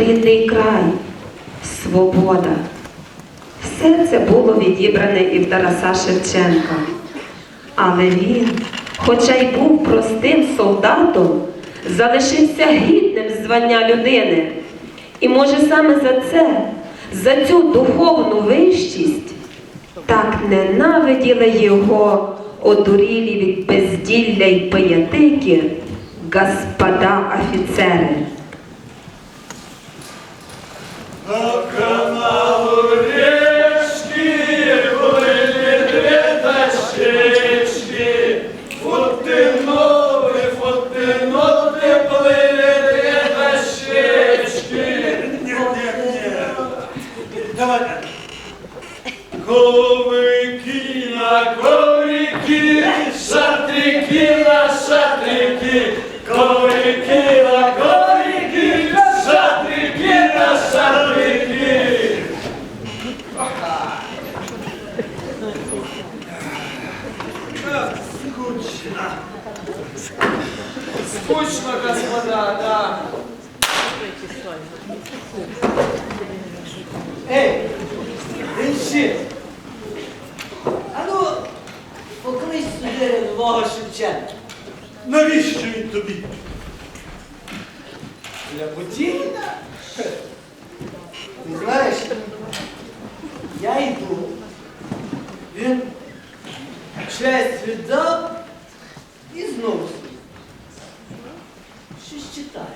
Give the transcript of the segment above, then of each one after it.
рідний край, свобода. Все це було відібране і в Тараса Шевченка. Але він, хоча й був простим солдатом, залишився гідним звання людини. І може саме за це, за цю духовну вищість, так ненавиділи його одурілі від безділля й пиятики господа офіцери. На поклич сюди нового Шевченка. Навіщо він тобі? Для путі? Ти знаєш, я йду. Він честь віддав і знову сидить. Щось читає.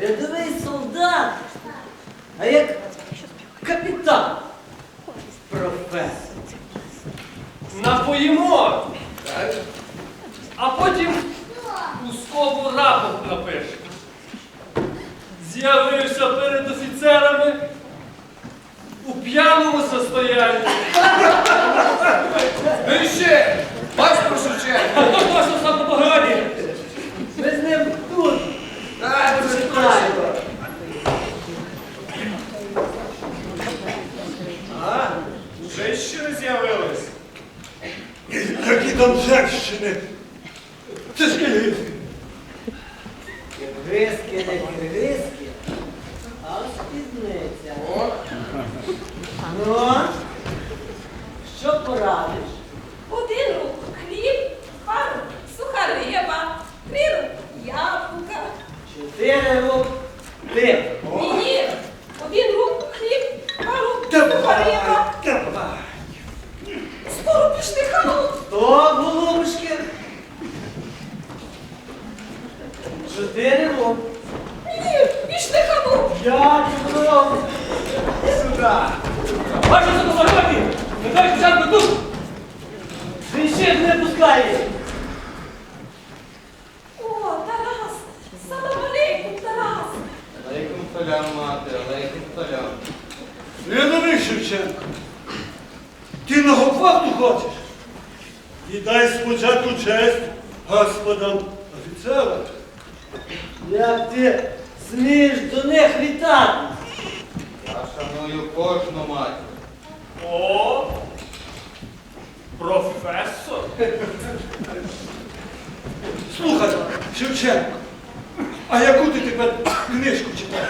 Рядовий солдат, а як капітан. Професор. Напоїмо, а потім ускову рапорт напише. З'явився перед офіцерами у п'яному состоянні. Ну і ще, бач про. А хто ж точно сам на? Ми з ним тут. Дай, Читаємо. А? Вже ще не з'явились? Женщини? Це ж. Киргизки, не киргизки, а спідниця. Ну, що порадиш? Один рук хліб, два рук суха риба, три рук яблука. Чотири рук ти. Мені один рук хліб, два рук суха риба, Давай, давай. скоро пішли хану. Сто голубушки. Чотири рук. Мені пішли рук. Сюди. Бачите, на пограні? Нехай спочатку тут. Священ не пускає. О, Тарас, салам алейкум, Тарас. Алейкум салям, мати, алейкум салям. Рядовий Шевченко, ти на гопаку хочеш? І дай спочатку честь господам офіцерам. Як ти смієш до них літати? Я шаную кожну мать. О, професор. Слухай, Шевченко, а яку ти тепер книжку читаєш?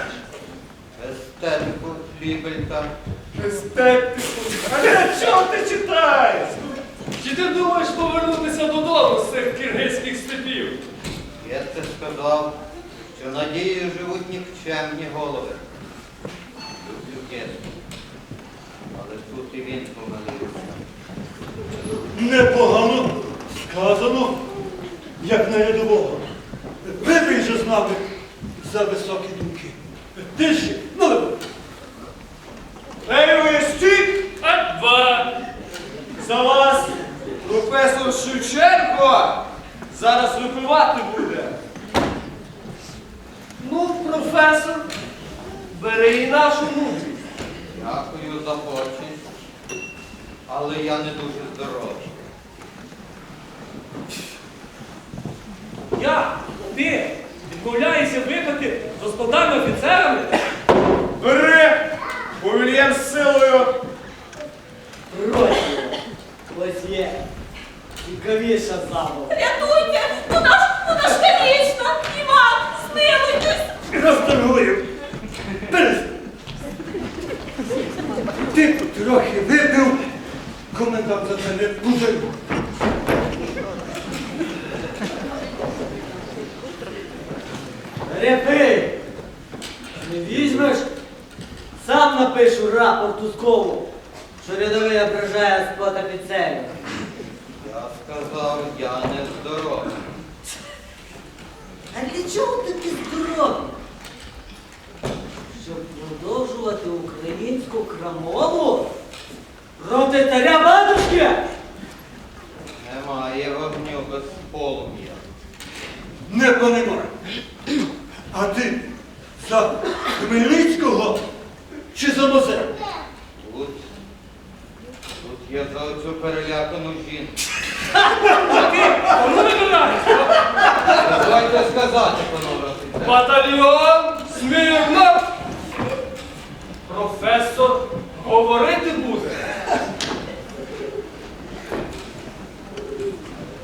Естетику, Лібельта. Естетику. А для чого ти читаєш? Чи ти думаєш повернутися додому з цих киргизьких степів? Я це сказав, що надією живуть нікчемні голови. Але тут і він помилився. Непогано сказано, як на рядового. Випий же з нами за високі думки. Ти ще, ну випий. Стік! А два! За вас професор Шевченко зараз випивати буде. Ну, професор, бери і нашу мудрість. Дякую за почесть, але я не дуже здоровий. Я, ти, відмовляєшся випити з господами офіцерами? Бери! Повільєм з силою! Проти. Ось є. Цікавіша забава. Смилуйтесь. розторгую. Перестань. Ти трохи випив, комендант за це не дуже. Репи! Не візьмеш? Сам напишу рапорт Ускову, що рядовий ображає склад офіцерів. Я сказав, я не здоровий. А для чого українську крамолу? Проти царя батюшки? Немає вогню без полум'я. Не понимаю. А ти за Хмельницького чи за Мозе? Тут, тут я за оцю перелякану жінку. Кому ви додаєте? Сказати, панове офіцер. Батальйон смірно! Професор говорити буде.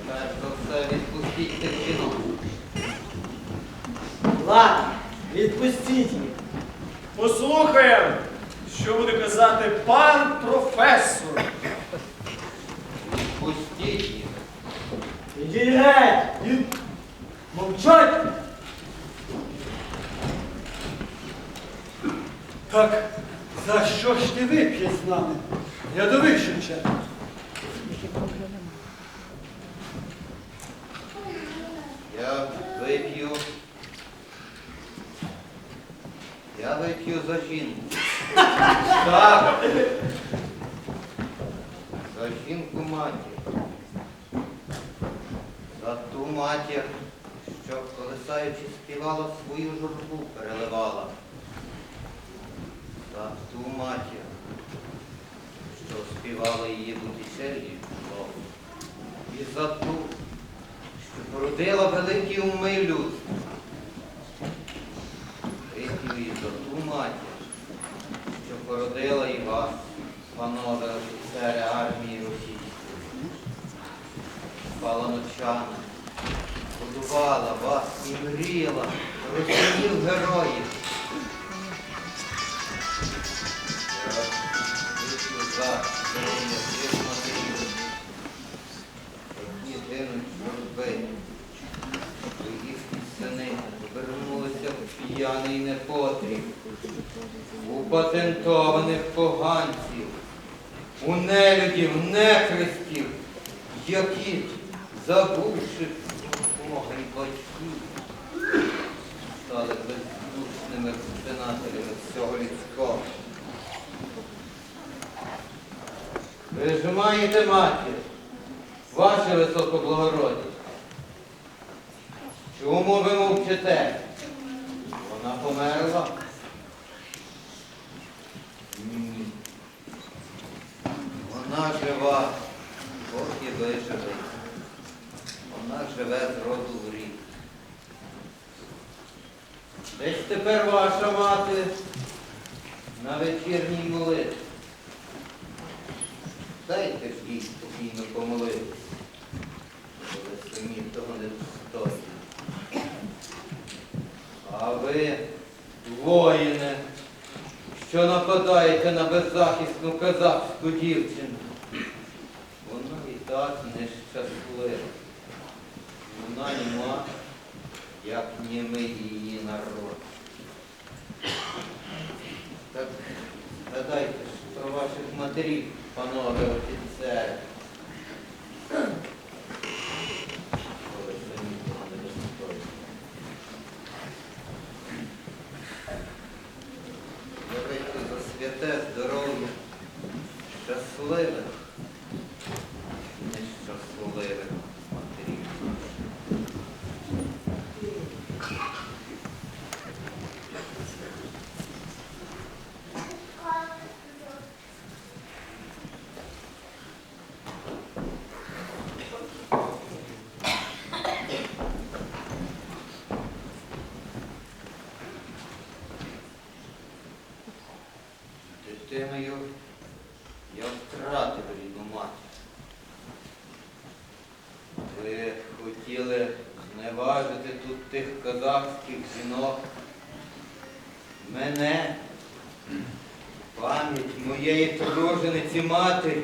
Перш за все відпустіть цих жінок. Ладно, відпустіть їх. Послухаємо, що буде казати пан професор. Відпустіть їх. Ідіть геть! І Мовчать! Так за що ж ти вип'єш з нами? Рядовий Шевченко. Я вип'ю. Я вип'ю за жінку. Так. За жінку матір. За ту матір, що колисаючи співала свою журбу, переливала. За ту матір, що співала її бутішелі. І за ту, що породила великі уми людства. Вип'ю і за ту матір, що породила і вас, панове офіцери армії російської. Спала ночами, годувала вас і мріяла, розумів героїв. У патентованих поганців, у нелюдів, нехрестів, які, забувши допомоги батьків, стали бездушними втинателями всього людського. Ви ж маєте матір, ваше високоблагородість. Чому ви мовчите? Померла? Вона жива, поки ви живі. Вона живе з роду в рік. Десь тепер ваша мати на вечірній молитві. Дайте ж їй спокійно помолитися, бо самі того не достойні. А ви, воїни, що нападаєте на беззахисну казахську дівчину, вона і так нещаслива. Вона нема, як німий її народ. Так згадайте про ваших матерів, панове офіцери. Коли самі того не достойні. Давайте за святе здоров'я, щасливих, нещасливих матерів. Дитиною я втратив рідну матір. Ви хотіли зневажити тут тих казахських жінок, мене, пам'ять моєї тружениці матері,